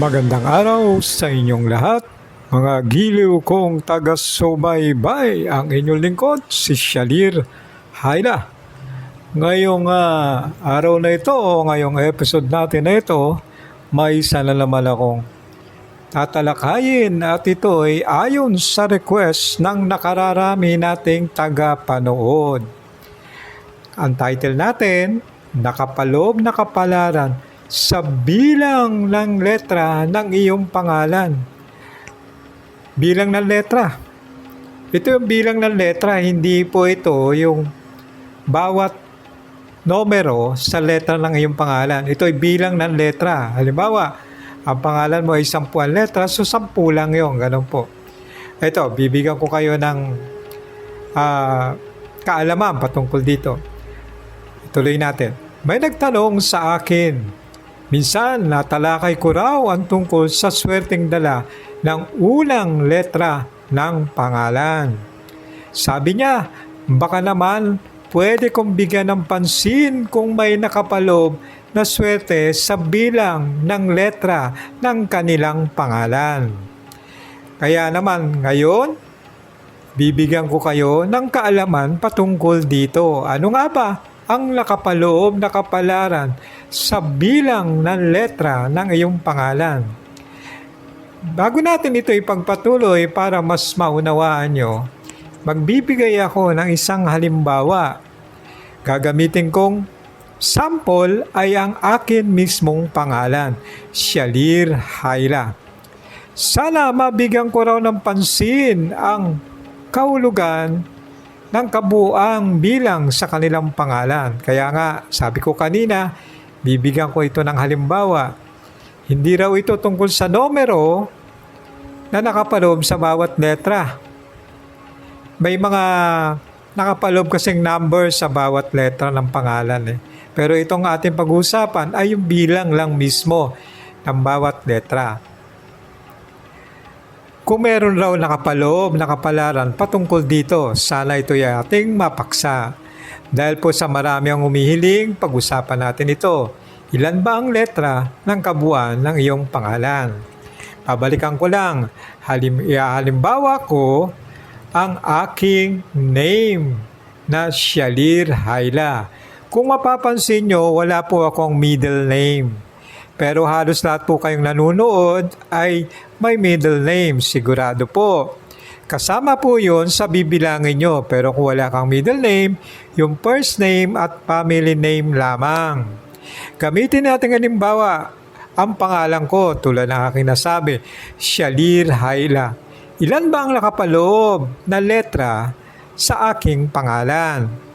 Magandang araw sa inyong lahat. Mga giliw kong taga-subaybay, ang inyong lingkod, si Shalir Haila. Ngayong ah, araw na ito, o ngayong episode natin na ito, may isa na naman akong tatalakayin at ito ay ayon sa request ng nakararami nating taga-panood. Ang title natin, Nakapaloob na kapalaran sa bilang ng letra ng iyong pangalan. Bilang ng letra. Ito yung bilang ng letra, hindi po ito yung bawat numero sa letra ng iyong pangalan. Ito ay bilang ng letra. Halimbawa, ang pangalan mo ay sampuan letra, so sampu lang yun. Ganun po. Ito, bibigyan ko kayo ng ah, kaalaman patungkol dito. Tuloy natin. May nagtanong sa akin, minsan natalakay ko raw ang tungkol sa swerteng dala ng unang letra ng pangalan. Sabi niya, baka naman pwede kong bigyan ng pansin kung may nakapalob na swerte sa bilang ng letra ng kanilang pangalan. Kaya naman ngayon, bibigyan ko kayo ng kaalaman patungkol dito. Ano nga ba ang nakapaloob na kapalaran sa bilang ng letra ng iyong pangalan? Bago natin ito ipagpatuloy para mas maunawaan nyo, magbibigay ako ng isang halimbawa. Gagamitin kong sample ay ang akin mismong pangalan, Shalir Haila. Sana mabigyan ko raw ng pansin ang kaulugan ng kabuang bilang sa kanilang pangalan. Kaya nga, sabi ko kanina, bibigyan ko ito ng halimbawa. Hindi raw ito tungkol sa numero na nakapaloob sa bawat letra. May mga nakapaloob kasing number sa bawat letra ng pangalan. Eh. Pero itong ating pag-uusapan ay yung bilang lang mismo ng bawat letra. Kung meron raw nakapaloob, nakapalaran patungkol dito, sana ito ay ating mapaksa. Dahil po sa marami ang umihiling, pag-usapan natin ito. Ilan ba ang letra ng kabuuan ng iyong pangalan? Pabalikan ko lang, halim, halimbawa ko ang aking name na Shalir Haila. Kung mapapansin nyo, wala po akong middle name. Pero halos lahat po kayong nanonood ay may middle name, sigurado po. Kasama po yun sa bibilangin nyo. Pero kung wala kang middle name, yung first name at family name lamang. Gamitin natin halimbawa, ang pangalan ko tulad ng aking nasabi, Shalir Haila. Ilan ba ang nakapaloob na letra sa aking pangalan?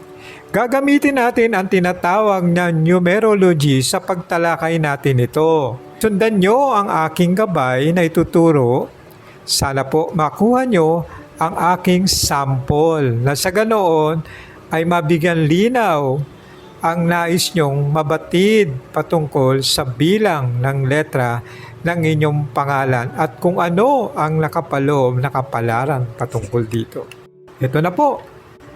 Gagamitin natin ang tinatawag na numerology sa pagtalakay natin ito. Sundan nyo ang aking gabay na ituturo. Sana po makuha nyo ang aking sample na sa ganoon ay mabigyan linaw ang nais nyong mabatid patungkol sa bilang ng letra ng inyong pangalan at kung ano ang nakapaloob na kapalaran patungkol dito. Ito na po,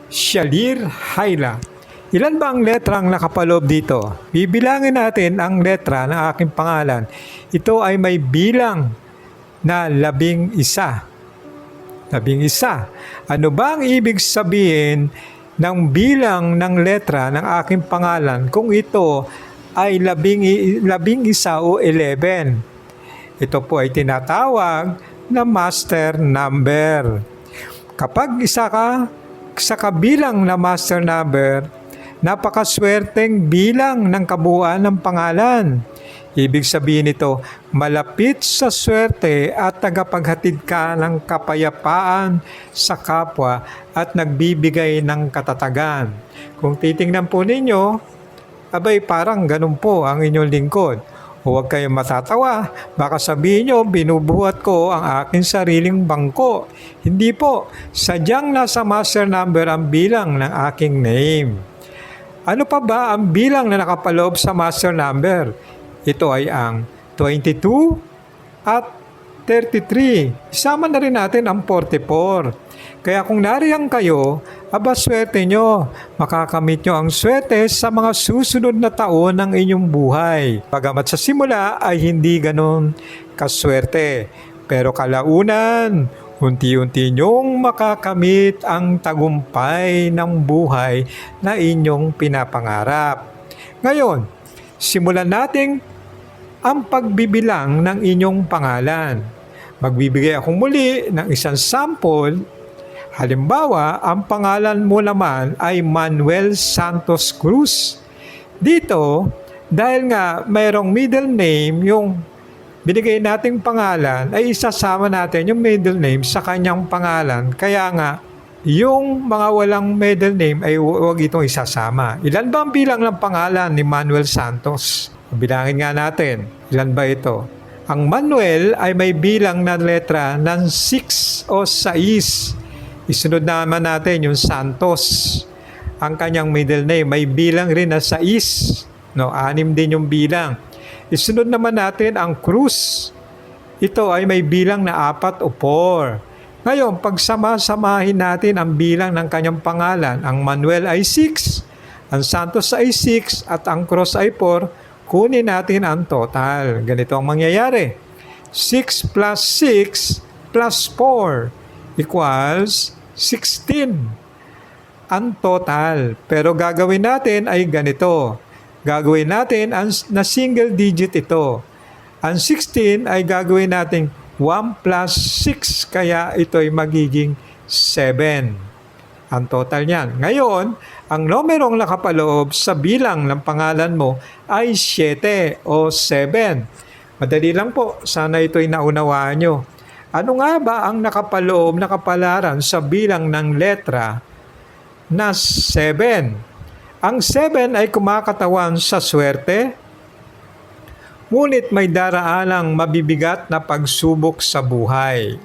Shalir Haila. Ilan ba ang letra ang nakapaloob dito? Bibilangin natin ang letra ng aking pangalan. Ito ay may bilang na labing isa. Labing isa. Ano ba ang ibig sabihin ng bilang ng letra ng aking pangalan kung ito ay labing, labing isa o 11? Ito po ay tinatawag na master number. Kapag isa ka sa kabilang na master number, napakaswerteng bilang ng kabuuan ng pangalan. Ibig sabihin nito, malapit sa swerte at tagapaghatid ka ng kapayapaan sa kapwa at nagbibigay ng katatagan. Kung titingnan po ninyo, abay parang ganun po ang inyong lingkod. Huwag kayong matatawa. Baka sabihin nyo, binubuhat ko ang aking sariling bangko. Hindi po. Sadyang nasa master number ang bilang ng aking name. Ano pa ba ang bilang na nakapaloob sa master number? Ito ay ang 22 at 33. Isama na rin natin ang 44. Kaya kung nariyan kayo, aba swerte nyo. Makakamit nyo ang swerte sa mga susunod na taon ng inyong buhay. Pagamat sa simula ay hindi ganon kaswerte. Pero kalaunan, unti-unti niyong makakamit ang tagumpay ng buhay na inyong pinapangarap. Ngayon, simulan nating ang pagbibilang ng inyong pangalan. Magbibigay ako muli ng isang sample. Halimbawa, ang pangalan mo naman ay Manuel Santos Cruz. Dito, dahil nga mayroong middle name, yung binigay nating pangalan, ay isasama natin yung middle name sa kanyang pangalan. Kaya nga, yung mga walang middle name ay hu- huwag itong isasama. Ilan ba ang bilang ng pangalan ni Manuel Santos? Bilangin nga natin. Ilan ba ito? Ang Manuel ay may bilang na letra ng 6 o 6. Isunod naman natin yung Santos. Ang kanyang middle name may bilang rin na 6. No, anim din yung bilang. Isunod naman natin ang Cruz. Ito ay may bilang na apat o 4. Ngayon, pagsama-samahin natin ang bilang ng kanyang pangalan, ang Manuel ay 6, ang Santos ay 6, at ang Cruz ay 4, kunin natin ang total. Ganito ang mangyayari. 6 plus 6 plus 4 equals 16 ang total. Pero gagawin natin ay ganito. Gagawin natin ang, na single digit ito. Ang 16 ay gagawin natin 1 plus 6 kaya ito ay magiging 7. Ang total niyan. Ngayon, ang numerong nakapaloob sa bilang ng pangalan mo ay 7 o 7. Madali lang po. Sana ito'y naunawaan nyo. Ano nga ba ang nakapaloob, nakapalaran sa bilang ng letra na 7? Ang 7 ay kumakatawan sa swerte, ngunit may daraalang mabibigat na pagsubok sa buhay.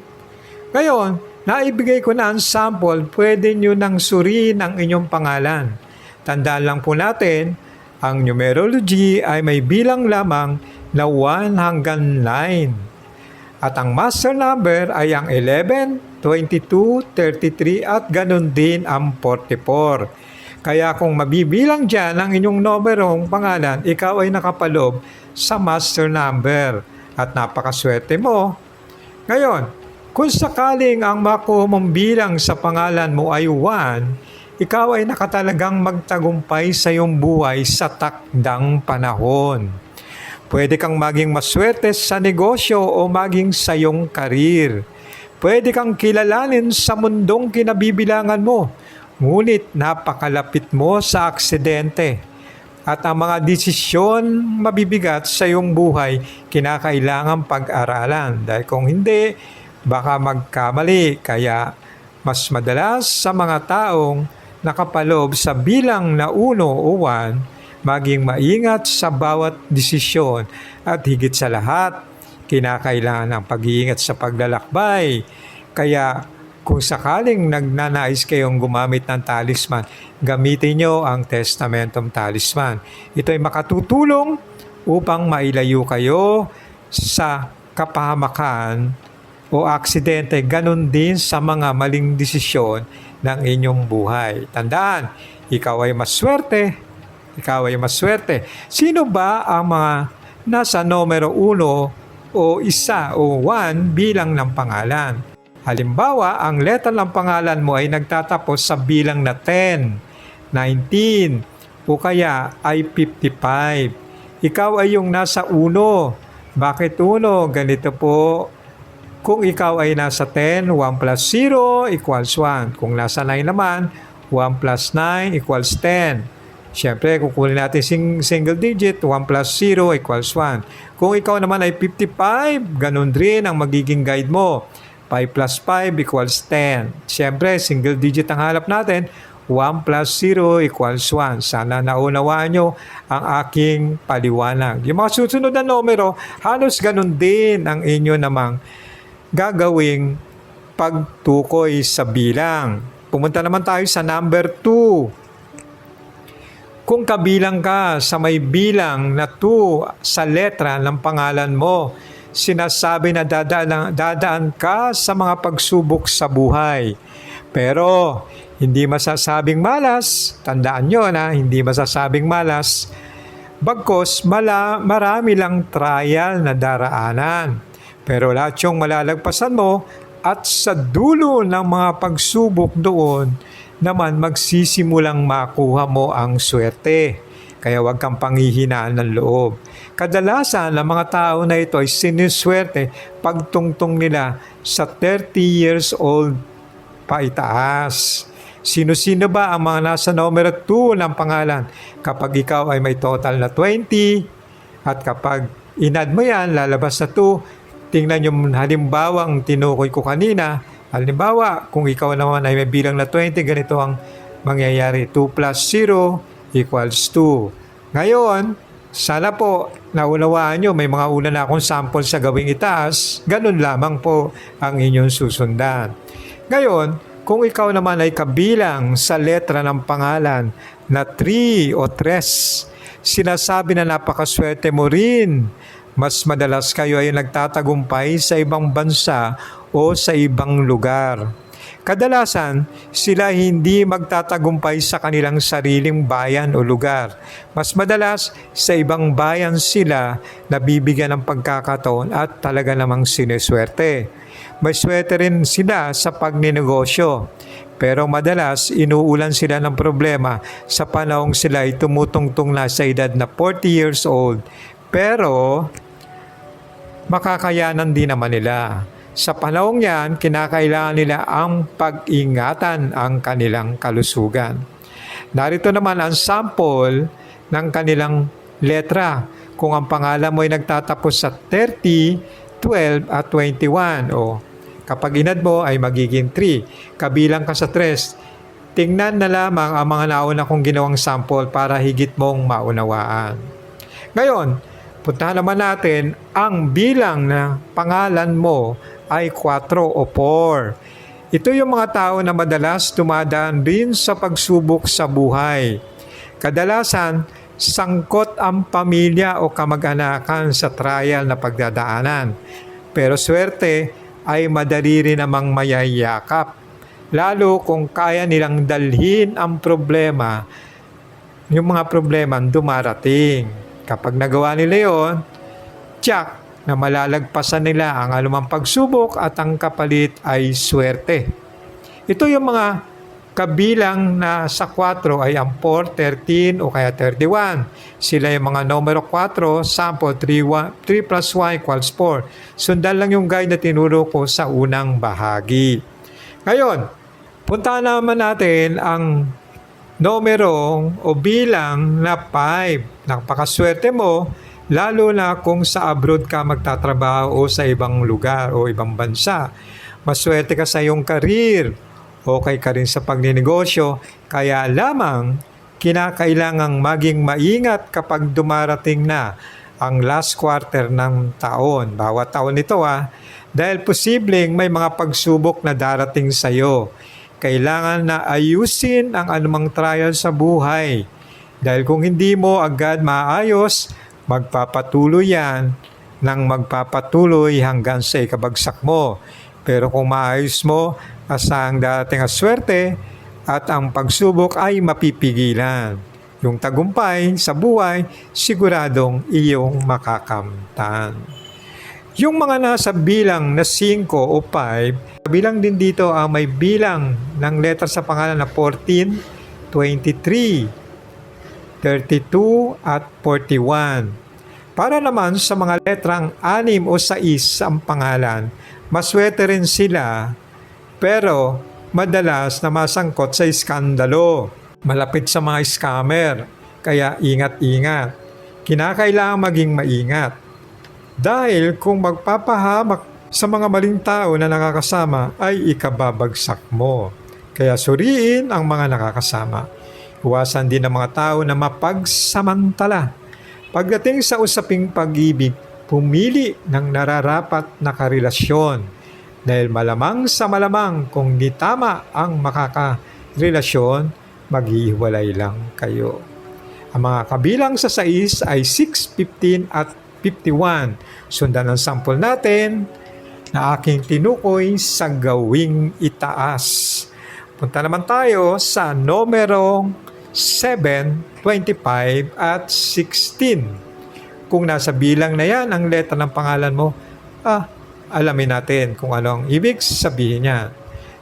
Ngayon, naibigay ko na ang sample, pwede nyo nang suriin ang inyong pangalan. Tandaan lang po natin, ang numerology ay may bilang lamang na 1 hanggang 9. At ang master number ay ang 11, 22, 33 at ganun din ang 44. Kaya kung mabibilang dyan ang inyong numerong pangalan, ikaw ay nakapalob sa master number at napakaswerte mo. Ngayon, kung sakaling ang makuha mong bilang sa pangalan mo ay 1, ikaw ay nakatalagang magtagumpay sa iyong buhay sa takdang panahon. Pwede kang maging maswerte sa negosyo o maging sa iyong karir. Pwede kang kilalanin sa mundong kinabibilangan mo, ngunit napakalapit mo sa aksidente. At ang mga desisyon mabibigat sa iyong buhay, kinakailangan pag-aralan. Dahil kung hindi, baka magkamali. Kaya mas madalas sa mga taong nakapalob sa bilang na uno o one, maging maingat sa bawat desisyon at higit sa lahat, kinakailangan ng pag-iingat sa paglalakbay. Kaya kung sakaling nagnanais kayong gumamit ng talisman, gamitin nyo ang Testamentong Talisman. Ito ay makatutulong upang mailayo kayo sa kapahamakan o aksidente, ganun din sa mga maling desisyon ng inyong buhay. Tandaan, ikaw ay maswerte, ikaw ay maswerte. Sino ba ang mga nasa numero 1 o isa o 1 bilang ng pangalan? Halimbawa, ang letra ng pangalan mo ay nagtatapos sa bilang na 10, 19, o kaya ay 55. Ikaw ay yung nasa 1. Bakit 1? Ganito po. Kung ikaw ay nasa 10, 1 plus 0 equals 1. Kung nasa 9 naman, 1 plus 9 equals 10. Siyempre, kukunin natin sing, single digit, 1 plus 0 equals 1. Kung ikaw naman ay 55, ganun rin ang magiging guide mo. 5 plus 5 equals 10. Siyempre, single digit ang halap natin. 1 plus 0 equals 1. Sana naunawaan nyo ang aking paliwanag. Yung mga susunod na numero, halos ganun din ang inyo namang gagawing pagtukoy sa bilang. Pumunta naman tayo sa number 2. Kung kabilang ka sa may bilang na 2 sa letra ng pangalan mo, sinasabi na dadaan, dadaan ka sa mga pagsubok sa buhay. Pero hindi masasabing malas, tandaan nyo na hindi masasabing malas, bagkos mala, marami lang trial na daraanan. Pero lahat yung malalagpasan mo at sa dulo ng mga pagsubok doon naman magsisimulang makuha mo ang swerte. Kaya huwag kang panghihinaan ng loob. Kadalasan, ang mga tao na ito ay siniswerte pagtungtong nila sa 30 years old pa itaas. Sino-sino ba ang mga nasa numero 2 ng pangalan kapag ikaw ay may total na 20 at kapag inad mo yan, lalabas na 2. Tingnan yung halimbawa ang tinukoy ko kanina. Halimbawa, kung ikaw naman ay may bilang na 20, ganito ang mangyayari. 2 plus 0 equals 2. Ngayon, sana po naunawaan nyo, may mga una na akong sample sa gawing itaas, ganun lamang po ang inyong susundan. Ngayon, kung ikaw naman ay kabilang sa letra ng pangalan na 3 o 3, sinasabi na napakaswerte mo rin. Mas madalas kayo ay nagtatagumpay sa ibang bansa o sa ibang lugar. Kadalasan, sila hindi magtatagumpay sa kanilang sariling bayan o lugar. Mas madalas, sa ibang bayan sila nabibigyan ng pagkakataon at talaga namang sineswerte. May swerte rin sila sa pagninegosyo. Pero madalas, inuulan sila ng problema sa panahong sila ay tumutungtong na sa edad na 40 years old. Pero, makakayanan din naman nila. Sa panahong yan, kinakailangan nila ang pag-ingatan ang kanilang kalusugan. Narito naman ang sample ng kanilang letra. Kung ang pangalan mo ay nagtatapos sa 30, 12 at 21 o kapag inad mo ay magiging 3. Kabilang ka sa 3. Tingnan na lamang ang mga nauna kong ginawang sample para higit mong maunawaan. Ngayon, puntahan naman natin ang bilang na pangalan mo ay 4 o 4. Ito yung mga tao na madalas dumadaan din sa pagsubok sa buhay. Kadalasan, sangkot ang pamilya o kamag-anakan sa trial na pagdadaanan. Pero swerte ay madali rin namang mayayakap. Lalo kung kaya nilang dalhin ang problema, yung mga problema dumarating. Kapag nagawa nila yon, tsak, na malalagpasan nila ang alumang pagsubok at ang kapalit ay swerte. Ito yung mga kabilang na sa 4 ay ang 4, 13 o kaya 31. Sila yung mga numero 4, sample 3, 3 plus 1 equals 4. Sundan lang yung guide na tinuro ko sa unang bahagi. Ngayon, punta naman natin ang numero o bilang na 5. Napakaswerte mo lalo na kung sa abroad ka magtatrabaho o sa ibang lugar o ibang bansa. Maswerte ka sa iyong karir, okay ka rin sa pagninegosyo, kaya lamang kinakailangang maging maingat kapag dumarating na ang last quarter ng taon. Bawat taon ito ah, dahil posibleng may mga pagsubok na darating sa iyo. Kailangan na ayusin ang anumang trial sa buhay. Dahil kung hindi mo agad maayos, magpapatuloy yan ng magpapatuloy hanggang sa ikabagsak mo. Pero kung maayos mo, darating ang swerte at ang pagsubok ay mapipigilan. Yung tagumpay sa buhay, siguradong iyong makakamtan. Yung mga nasa bilang na 5 o 5, bilang din dito ang may bilang ng letter sa pangalan na 14, 23, 32 at 41. Para naman sa mga letrang 6 o 6 ang pangalan, maswerte rin sila pero madalas na masangkot sa iskandalo. Malapit sa mga scammer, kaya ingat-ingat. Kinakailangan maging maingat. Dahil kung magpapahamak sa mga maling tao na nakakasama ay ikababagsak mo. Kaya suriin ang mga nakakasama. Iwasan din ang mga tao na mapagsamantala. Pagdating sa usaping pag-ibig, pumili ng nararapat na karelasyon. Dahil malamang sa malamang kung di tama ang makakarelasyon, maghihiwalay lang kayo. Ang mga kabilang sa 6 ay 6, 15 at 51. Sundan ang sample natin na aking tinukoy sa gawing itaas. Punta naman tayo sa numero 7, 25 at 16. Kung nasa bilang na yan ang letra ng pangalan mo, ah, alamin natin kung ano ang ibig sabihin niya.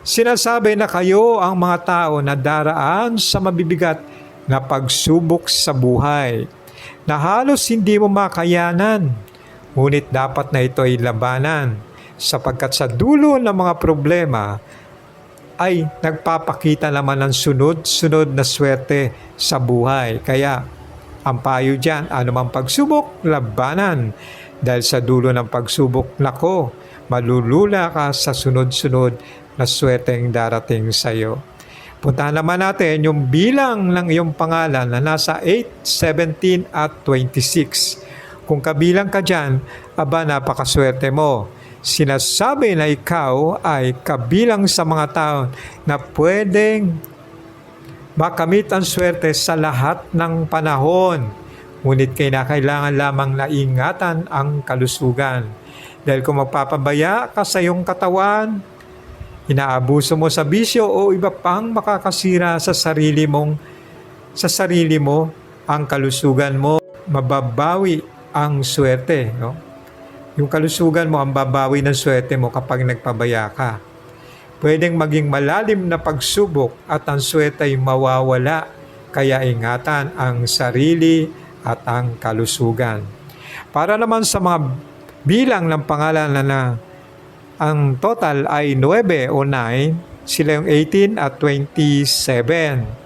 Sinasabi na kayo ang mga tao na daraan sa mabibigat na pagsubok sa buhay na halos hindi mo makayanan. Ngunit dapat na ito ay labanan sapagkat sa dulo ng mga problema ay nagpapakita naman ng sunod-sunod na swerte sa buhay. Kaya ang payo dyan, anumang pagsubok, labanan. Dahil sa dulo ng pagsubok, nako, malulula ka sa sunod-sunod na swerteng darating sa iyo. Puntahan naman natin yung bilang ng iyong pangalan na nasa 8, 17 at 26. Kung kabilang ka dyan, aba napakaswerte mo. Sinasabi na ikaw ay kabilang sa mga tao na pwedeng makamit ang swerte sa lahat ng panahon. Ngunit kailangan lamang na ingatan ang kalusugan. Dahil kung magpapabaya ka sa iyong katawan, inaabuso mo sa bisyo o iba pang makakasira sa sarili mong sa sarili mo ang kalusugan mo mababawi ang swerte no yung kalusugan mo ang babawi ng swerte mo kapag nagpabaya ka. Pwedeng maging malalim na pagsubok at ang swerte ay mawawala. Kaya ingatan ang sarili at ang kalusugan. Para naman sa mga bilang ng pangalan na, ang total ay 9 o 9, sila yung 18 at 27.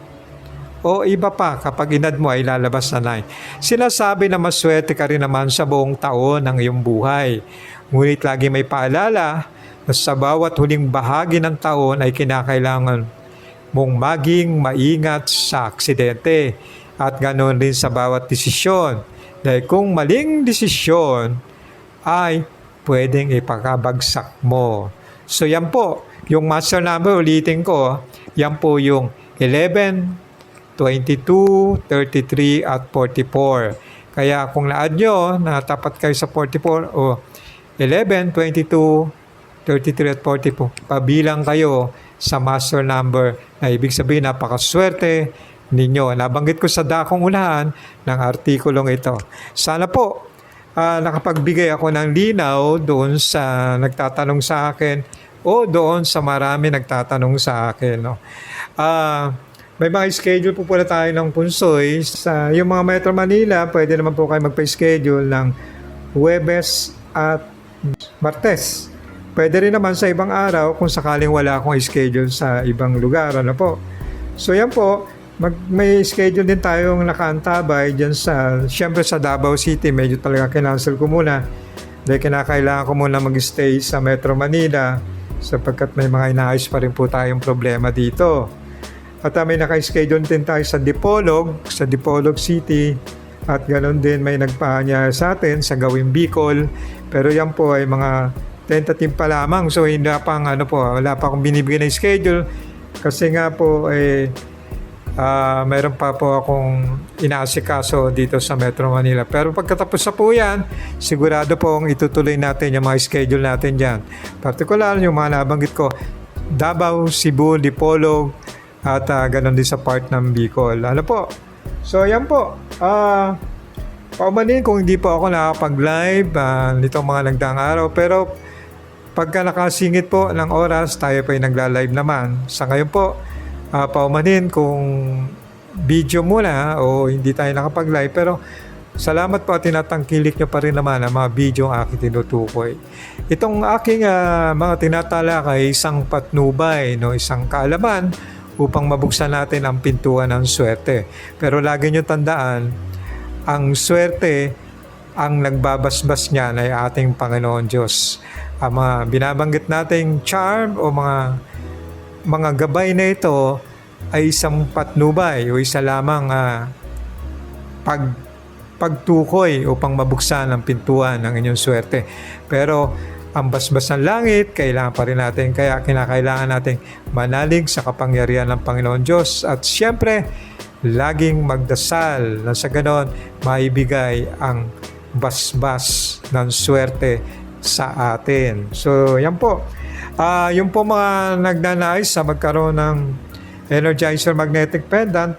O iba pa, kapag inad mo ay lalabas na 9. Sinasabi na maswerte ka rin naman sa buong taon ng iyong buhay. Ngunit lagi may paalala na sa bawat huling bahagi ng taon ay kinakailangan mong maging maingat sa aksidente at ganoon rin sa bawat desisyon. Dahil kung maling desisyon ay pwedeng ipakabagsak mo. So yan po, yung master number ulitin ko, yan po yung 11, 22, 33 at 44. Kaya kung na-add nyo, natapat kayo sa 44 o 11, 22, 33 at 44, pabilang kayo sa master number na ibig sabihin napakaswerte ninyo. Nabanggit ko sa dakong unahan ng artikulong ito. Sana po uh, nakapagbigay ako ng linaw doon sa nagtatanong sa akin o doon sa marami nagtatanong sa akin. No? Uh, may mga schedule po pala tayo ng punsoy. Sa yung mga Metro Manila, pwede naman po kayo magpa-schedule ng Webes at Martes. Pwede rin naman sa ibang araw kung sakaling wala akong schedule sa ibang lugar. Ano po? So yan po, mag, may schedule din tayong nakaantabay dyan sa, syempre sa Davao City, medyo talaga kinancel ko muna. Dahil kinakailangan ko muna mag-stay sa Metro Manila sapagkat may mga inaayos pa rin po tayong problema dito. At uh, may naka-schedule din tayo sa Dipolog, sa Dipolog City. At ganoon din may nagpaanya sa atin sa Gawing Bicol. Pero yan po ay mga tentative pa lamang. So hindi pang ano po, wala pa akong binibigay na schedule. Kasi nga po eh, uh, mayroon pa po akong inaasikaso dito sa Metro Manila. Pero pagkatapos sa po yan, sigurado pong itutuloy natin yung mga schedule natin dyan. Partikular yung mga nabanggit ko, Davao, Cebu, Dipolog, at uh, ganun din sa part ng Bicol. Ano po? So, yan po. Uh, paumanin kung hindi po ako nakapag-live uh, nitong mga nagdaang araw. Pero pagka nakasingit po ng oras, tayo po ay nagla-live naman. Sa ngayon po, uh, paumanin kung video muna o hindi tayo nakapag-live pero salamat po at tinatangkilik nyo pa rin naman ang mga video ang aking tinutukoy. Itong aking uh, mga tinatala ay isang patnubay, no? isang kaalaman upang mabuksan natin ang pintuan ng swerte. Pero lagi nyo tandaan, ang swerte, ang nagbabasbas niyan ay ating Panginoon Diyos. Ang mga binabanggit nating charm o mga mga gabay na ito ay isang patnubay o isa lamang uh, pag pagtukoy upang mabuksan ang pintuan ng inyong swerte. Pero ang basbas ng langit, kailangan pa rin natin, kaya kinakailangan natin manalig sa kapangyarihan ng Panginoon Diyos at siyempre, laging magdasal na sa ganon maibigay ang basbas ng swerte sa atin. So, yan po. Uh, yung po mga nagnanais sa magkaroon ng Energizer Magnetic Pendant,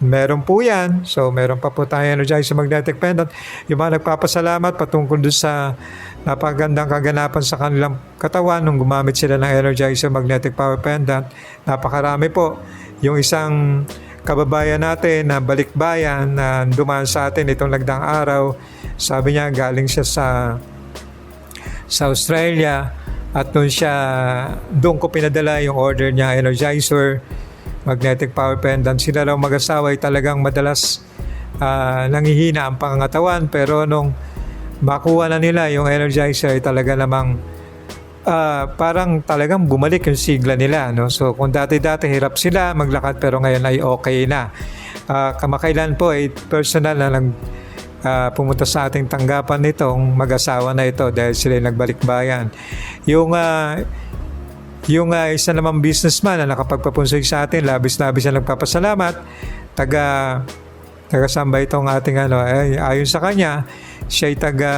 Meron po yan. So, meron pa po tayo energizer magnetic pendant. Yung mga nagpapasalamat patungkol doon sa napagandang kaganapan sa kanilang katawan nung gumamit sila ng energizer magnetic power pendant. Napakarami po. Yung isang kababayan natin na balikbayan na dumaan sa atin itong nagdang araw. Sabi niya galing siya sa sa Australia at doon siya doon ko pinadala yung order niya energizer magnetic power pendant sila raw mag-asawa ay talagang madalas ah, nangihina ang pangangatawan pero nung makuha na nila yung energizer talaga namang ah, parang talagang bumalik yung sigla nila no? So kung dati-dati hirap sila maglakad pero ngayon ay okay na. Ah, kamakailan po ay personal na nag ah, pumunta sa ating tanggapan nitong mag-asawa na ito dahil sila ay nagbalik bayan. Yung ah, yung ah, isa namang businessman na nakapagpapunsoy sa atin, labis-labis na nagpapasalamat, taga taga saan ba itong ating ano, ay, ayon sa kanya, siya ay taga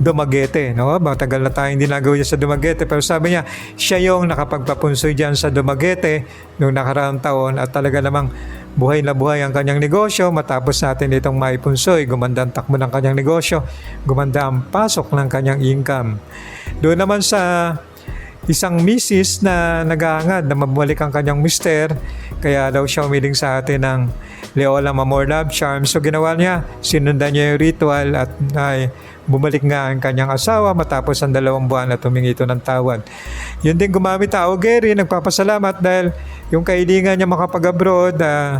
Dumaguete, no? Matagal na tayong dinagawa niya sa Dumaguete, pero sabi niya, siya yung nakapagpapunsoy diyan sa Dumaguete noong nakaraang taon at talaga namang buhay na buhay ang kanyang negosyo matapos natin itong maipunsoy, gumanda ang takbo ng kanyang negosyo, gumanda ang pasok ng kanyang income. Doon naman sa isang misis na nag-aangad na mabalik ang kanyang mister kaya daw siya umiling sa atin ng Leola Mamor Love Charm. So ginawa niya sinundan niya yung ritual at ay, bumalik nga ang kanyang asawa matapos ang dalawang buwan at humingi ito ng tawad. Yun din gumamit ako Gary nagpapasalamat dahil yung kailingan niya makapag-abroad ah,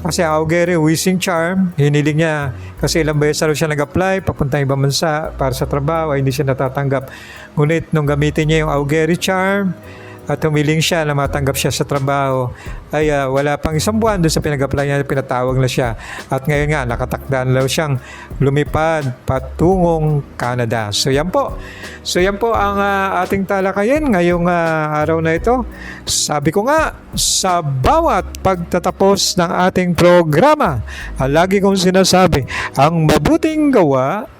kasi Augeri, wishing charm, hiniling niya kasi ilang beses na siya nag-apply papunta ibang bansa para sa trabaho ay hindi siya natatanggap. Ngunit nung gamitin niya yung Augeri charm at humiling siya na matanggap siya sa trabaho ay ah, wala pang isang buwan doon sa pinag-apply niya pinatawag na siya at ngayon nga nakatakdaan daw siyang lumipad patungong Canada. So yan po. So yan po ang ah, ating talakayan ngayong ah, araw na ito. Sabi ko nga sa bawat pagtatapos ng ating programa, ang lagi kong sinasabi, ang mabuting gawa